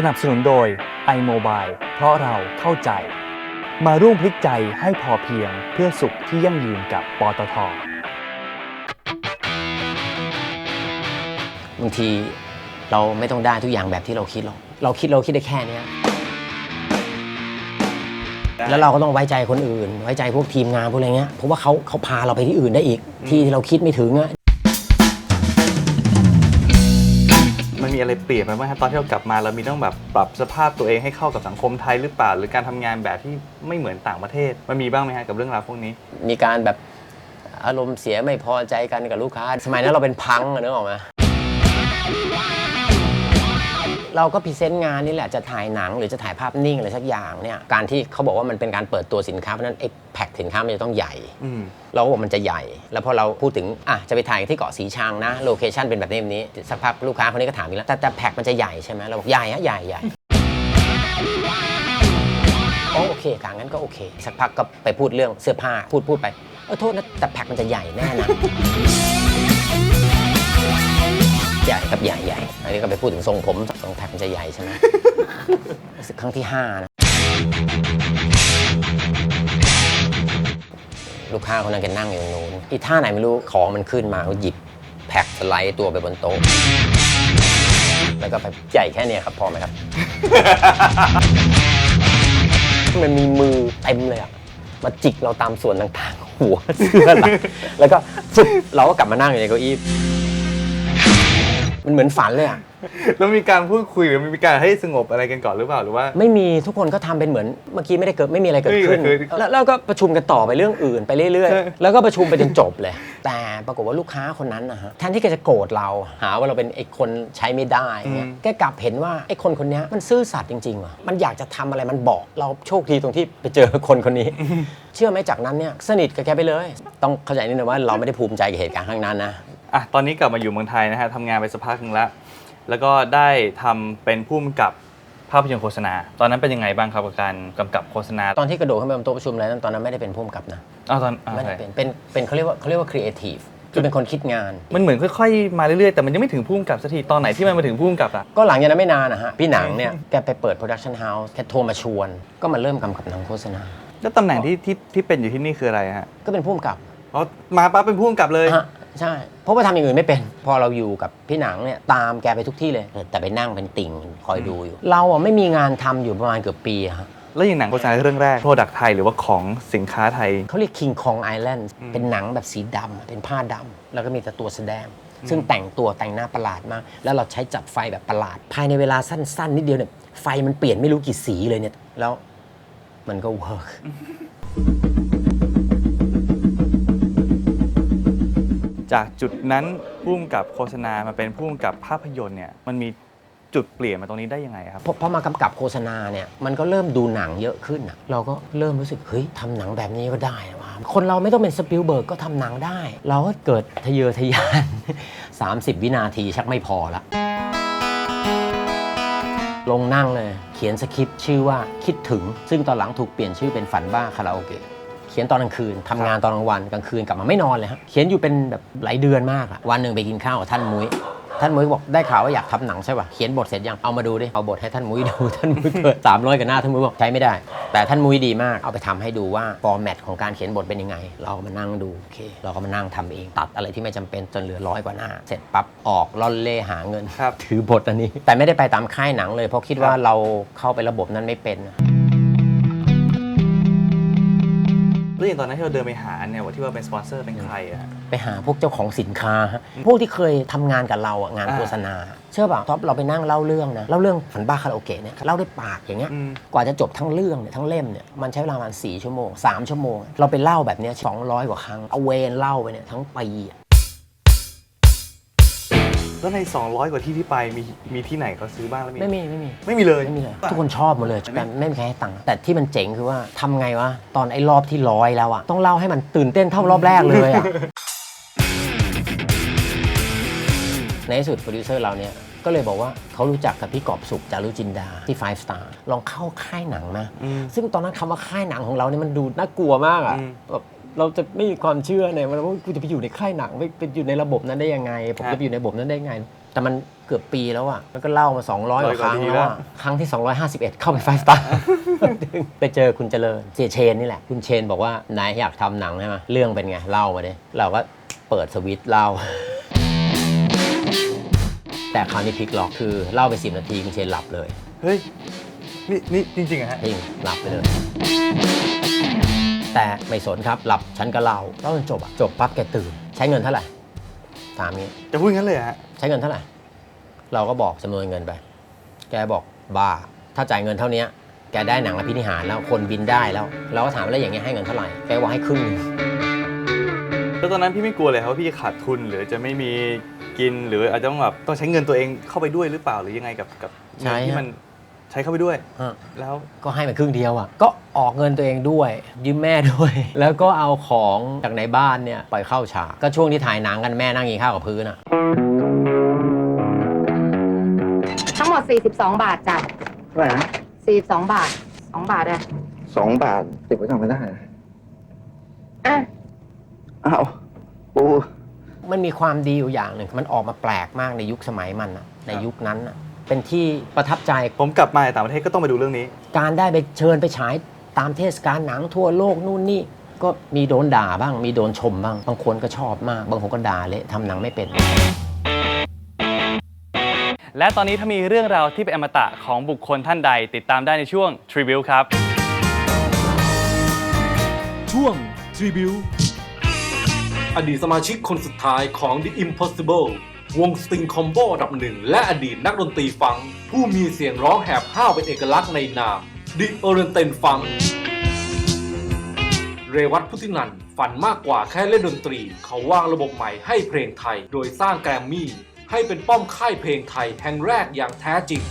สนับสนุนโดย iMobile เพราะเราเข้าใจ มาร่วมพลิกใจให้พอเพียงเพื่อสุขที่ยั่งยืนกับปตทบางทีเราไม่ต้องได้ทุกอย่างแบบที่เราคิดหรอกเราคิดเราคิดได้แค่เนี้ยแล้วเราก็ต้องไว้ใจคนอื่น ไว้ใจพวกทีมงานพวกอะไรเงี้ยเพราะว่าเขาเขาพาเราไปที่อื่นได้อีก ที่เราคิดไม่ถึงอะ มีอะไรเปลี่ยนไปไหมครับตอนที่เรากลับมาเรามีต้องแบบปรับสภาพตัวเองให้เข้ากับสังคมไทยหรือเปล่า หรือการทำงานแบบที่ไม่เหมือนต่างประเทศ มันมีบ้างไหมฮะกับเรื่องราวพวกนี้ มีการแบบอารมณ์เสียไม่พอใจกันกับลูกค้า สมัยนั้นเราเป็นพังอะนึกออกไหม เราก็พรีเซนต์งานนี่แหละจะถ่ายหนังหรือจะถ่ายภาพนิ่งอะไรสักอย่างเนี่ยการที่เขาบอกว่ามันเป็นการเปิดตัวสินค้าเพราะฉะนั้นไอ้แพ็คสินค้ามันจะต้องใหญ่ อืม เราก็บอกมันจะใหญ่ แล้วพอเราพูดถึงอะจะไปถ่ายที่เกาะสีชังนะโลเคชันเป็นแบบนี้แบบนี้สักพักลูกค้าคนนี้ก็ถามอีกแล้วแต่แต่แพ็คมันจะใหญ่ใช่ไหมเราบอกใหญ่ฮะใหญ่ใหญ่ อ๋อโอเคกลางนั้นก็โอเค สักพักก็ไปพูดเรื่องเสื้อผ้าพูดพูดไปเออโทษนะแต่แพ็คมันจะใหญ่แน่นะ ใหญ่ครับใหญ่ใหญ่อันนี้ก็ไปพูดถึงทรงผมทรงแพ็คมันจะใหญ่ใช่ไหมรู้สึกครั้งที่ห้านะลูกค้าคนนั้นแกนั่งอยู่ตรงนู้นอีท่าไหนไม่รู้ของมันขึ้นมาเขาหยิบแพ็คสไลด์ตัวไปบนโต๊ะแล้วก็ไปใหญ่แค่เนี้ยครับพอไหมครับ มันมีมือเต็มเลยอะมาจิกเราตามส่วนต่างๆ หัวเสื้อหลังแล้วก็ฟึบเราก็กลับมานั่งอยู่ในเก้าอี้ มันเหมือนฝันเลยอะแล้วมีการพูดคุยหรือมีการให้สงบอะไรกันก่อนหรือเปล่าหรือว่า ไม่มีทุกคนก็ทำเป็นเหมือนเมื่อกี้ไม่ได้เกิดไม่มีอะไรเกิดขึ้น ไม่มีอะไรเกิดขึ้นแล้วแล้วก็ประชุมกันต่อไปเรื่องอื่นไปเรื่อย ใช่ ๆ แล้วก็ประชุมไปจนจบเลย แต่ปรากฏว่าลูกค้าคนนั้นนะฮะแทนที่แกจะโกรธเราหาว่าเราเป็นไอ้คนใช้ไม่ได้เงี้ยแกกลับเห็นว่าไอ้คนคนเนี้ยมันซื่อสัตย์จริงๆว่ะมันอยากจะทำอะไรมันบอกเราโชคดีตรงที่ไปเจอคนคนนี้ เชื่อไหมจากนั้นเนี่ยสนิทกับแกไปเลย ต้องเข้าใจนิดนึงว่าเราไม่ได้ภูมิใจกับเหตุการณ์ครั้งนั้นนะ อะตอนนี้กลับมาอยู่เมืองไทยนะฮะทำงานไปสักพักหนึงแล้วแล้วก็ได้ทำเป็นผู้กำกับภาพยนตร์โฆษณา ตอนนั้นเป็นยังไงบ้างครับกับการกำกับโฆษณาตอนที่กระโดดขึ้นไปบนโต๊ะประชุมอะไรนั้นตอนนั้นไม่ได้เป็นผู้กำกับนะอ้าวตอนอ่าไม่ได้ใช่เป็นเป็นเป็นเขาเรียกว่าเขาเรียกว่าครีเอทีฟคือเป็นคนคิดงาน มันเหมือนค่อยๆมาเรื่อยๆแต่มันยังไม่ถึงผู้กำกับสักทีตอนไหนที่มันมาถึงผู้กำกับอะ ก็หลังจากนั้นไม่นานนะฮะ พี่หนังเนี่ย แกไปเปิดโปรดักชันเฮาส์แกโทรมาชวน ก็มาเริ่มกำกับหนังโฆษณา แล้วตำแหน่งที่ที่ที่เป็นอยู่ที่นี่คืออะไรฮะก็เป็นผู้กำกับ อ๋อมาปั๊บเป็นผู้กำกับเลย ฮะ ใช่เพราะว่าทำอย่างอื่นไม่เป็น พอเราอยู่กับพี่หนังเนี่ยตามแกไปทุกที่เลย แต่ไปนั่งเป็นติ่งคอยดูอยู่ เราอะไม่มีงานทำอยู่ประมาณเกือบปีอะฮะแล้วอย่างหนังโฆษณาเรื่องแรก โปรดักไทยหรือว่าของสินค้าไทย เขาเรียก King Kong Island อืมเป็นหนังแบบสีดำเป็นผ้าดำแล้วก็มีแต่ตัวแสดง ซึ่งแต่งตัวแต่งหน้าประหลาดมาก แล้วเราใช้จับไฟแบบประหลาด ภายในเวลาสั้นๆ นิดเดียวเนี่ยไฟมันเปลี่ยนไม่รู้กี่สีเลยเนี่ยแล้วมันก็เวิร์ก จากจุดนั้นผู้กำกับโฆษณามาเป็นผู้กำกับภาพยนตร์เนี่ยมันมีจุดเปลี่ยนมาตรงนี้ได้ยังไงครับพอพอมากำกับโฆษณาเนี่ยมันก็เริ่มดูหนังเยอะขึ้นอะเราก็เริ่มรู้สึกเฮ้ยทำหนังแบบนี้ก็ได้นะว่าคนเราไม่ต้องเป็นสปิลเบิร์กก็ทำหนังได้ เราก็เกิดทะเยอทะยาน 30 วินาทีชักไม่พอละลงนั่งเลย เขียนสคริปต์ชื่อว่าคิดถึง ซึ่งตอนหลังถูกเปลี่ยนชื่อเป็นฝันบ้าคาราโอเกะ เขียนตอนกลางคืนทำงานตอนกลางวันกลางคืนกลับมาไม่นอนเลยฮะเขียนอยู่เป็นแบบหลายเดือนมากอะวันหนึ่งไปกินข้าวกับท่านมุ้ยท่านมุ้ยบอกได้ข่าวว่าอยากทำหนังใช่ป่ะเขียนบทเสร็จยังเอามาดูดิเอาบทให้ท่านมุ้ยดู ท่านมุ้ยเปิดสามร้อยกับหน้าท่านมุ้ยบอกใช้ไม่ได้ แต่ท่านมุ้ยดีมากเอาไปทำให้ดูว่าฟอร์แมตของการเขียนบทเป็นยังไง เราก็มานั่งดูโอเค เราก็มานั่งทำเองตัดอะไรที่ไม่จำเป็นจนเหลือร้อยกว่าหน้า เสร็จปั๊บออกล่อนเล่หาเงิน ครับ ถือบทอันนี้ แต่ไม่ได้ไปตามค่ายหนังเลยเพราะคิดว่าเราเข้าไประบบนั้นไม่เป็นแล้ วอย่างตอนนั้นที่เราเดินไปหาเนี่ยว่าที่ว่าเป็นสปอนเซอร์เป็นใครอะฮะไปหาพวกเจ้าของสินค้าฮะพวกที่เคยทำงานกับเราอะงานอ่าโฆษณา เชื่อป่ะท็อปเราไปนั่งเล่าเรื่องนะเล่าเรื่องฝันบ้าคาราโอเกะเนี่ยเล่าด้วยปากอย่างเงี้ยอืม กว่าจะจบทั้งเรื่องเนี่ยทั้งเล่มเนี่ยมันใช้เวลาประมาณ4ชั่วโมง 3 ชั่วโมง เราไปเล่าแบบเนี้ย200 กว่าครั้งเอาเวนเล่าไปเนี่ยทั้งปีอะ แล้วใน 200 กว่าที่ที่ไปมีมีที่ไหนเขาซื้อบ้างแล้วมีไม่มีไม่มี ไม่มีเลย ไม่มีเลยทุกคนชอบหมดเลยแต่ไม่มีใครให้ตังค์แต่ที่มันเจ๋งคือว่าทำไงวะ ตอนไอ้รอบที่ร้อยแล้วอะต้องเล่าให้มันตื่นเต้นเท่ารอบแรกเลยอะ ในที่สุดโปรดิวเซอร์เราเนี่ยก็เลยบอกว่าเขารู้จักกับพี่กอบสุขจารุจินดาที่ Five Star ลองเข้าค่ายหนังมา อืม ซึ่งตอนนั้นคำว่าค่ายหนังของเราเนี่ยมันดูน่ากลัวมากอะอืม แบบ เราจะไม่มีความเชื่อเนี่ยว่ากูจะไปอยู่ในค่ายหนังไปไปอยู่ในระบบนั้นได้ยังไงผมครับจะไปอยู่ในระบบนั้นได้ยังไง แต่มันเกือบปีแล้วอะแล้วก็เล่ามา 200กว่าครั้งร้อยกว่าทีแล้วแล้วอะครั้งที่ 251 เข้าไปไฟสตาร์ไปเจอคุณเจริญเจเชนนี่แหละ คุณเชนบอกว่านายอยากทำหนังใช่ไหมเรื่องเป็นไงเล่ามาดิเราก็เปิดสวิตช์เล่าแต่คราวนี้พลิกล็อกคือเล่าไปสิบนาทีคุณเชนหลับเลยเฮ้ยนี่นี่จริงๆอะฮะจริงหลับไปเลย แต่ไม่สนครับ หลับฉันก็เล่าเล่าจนจบอะจบปั๊บแกตื่น ใช้เงินเท่าไหร่ถามนี้จะพูดงั้นเลยเหรอฮะใช้เงินเท่าไหร่เราก็บอกจำนวนเงินไป แกบอกบ้า ถ้าจ่ายเงินเท่านี้แกได้หนังอภินิหารแล้วคนบินได้แล้ว เราก็ถามว่าแล้วอย่างเงี้ยให้เงินเท่าไหร่แกบอกให้ครึ่งหนึ่งแล้วตอนนั้นพี่ไม่กลัวเลยครับว่าพี่จะขาดทุนหรือจะไม่มีกินหรืออาจจะต้องแบบต้องใช้เงินตัวเองเข้าไปด้วยหรือเปล่าหรือยังไงกับกับเงินที่มัน ใช้เข้าไปด้วย อะแล้วก็ให้มาครึ่งเดียวอะ ก็ออกเงินตัวเองด้วย ยืมแม่ด้วย แล้วก็เอาของจากในบ้านเนี่ยไปเข้าฉาก ก็ช่วงที่ถ่ายหนังกันแม่นั่งกินข้าวกับพื้นอะ ทั้งหมด 42 บาทจ้ะเท่าไหร่นะ42 บาท 2 บาทอะสองบาทเก็บไว้ทำไม่ได้อะอะ อ้าวปูมันมีความดีอยู่อย่างหนึ่งมันออกมาแปลกมากในยุคสมัยมันอะในยุคนั้นอะ เป็นที่ประทับใจ ผมกลับมาจากต่างประเทศก็ต้องไปดูเรื่องนี้ การได้ไปเชิญไปฉายตามเทศกาลหนังทั่วโลกนู่นนี่ ก็มีโดนด่าบ้าง มีโดนชมบ้าง บางคนก็ชอบมาก บางคนก็ด่าเละทำหนังไม่เป็น และตอนนี้ถ้ามีเรื่องราวที่เป็นอมตะของบุคคลท่านใด ติดตามได้ในช่วง Tribute ครับ ช่วง Tribute อดีตสมาชิกคนสุดท้ายของ The Impossible วง Sting Combo อันดับหนึ่งและอดีตนักดนตรีฟัง ผู้มีเสียงร้องแหบห้าวเป็นเอกลักษณ์ในนาม The Oriental Funk เรวัตพุทธินันท์ฝันมากกว่าแค่เล่นดนตรี เขาวางระบบใหม่ให้เพลงไทย โดยสร้างแกรมมี่ ให้เป็นป้อมค่ายเพลงไทยแห่งแรกอย่างแท้จริง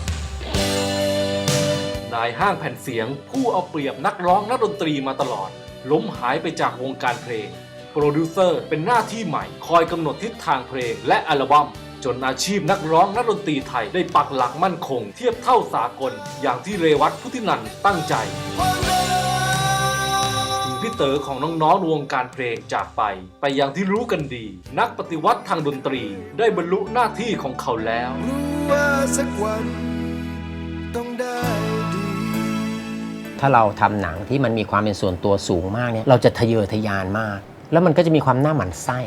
นายห้างแผ่นเสียง ผู้เอาเปรียบนักร้องนักดนตรีมาตลอด ล้มหายไปจากวงการเพลง โปรดิวเซอร์เป็นหน้าที่ใหม่ คอยกำหนดทิศทางเพลงและอัลบั้มจนอาชีพนักร้องนักดนตรีไทยได้ปักหลักมั่นคง เทียบเท่าสากล อย่างที่เรวัตพุทธินันท์ตั้งใจถึงพี่เต๋อของน้องๆวงการเพลงจากไป ไปอย่างที่รู้กันดี นักปฏิวัติทางดนตรีได้บรรลุหน้าที่ของเขาแล้วรู้ว่าสักวันต้องได้ดีถ้าเราทำหนังที่มันมีความเป็นส่วนตัวสูงมากเนี่ยเราจะทะเยอทะยานมาก แล้วมันก็จะมีความหน้าหมันไส้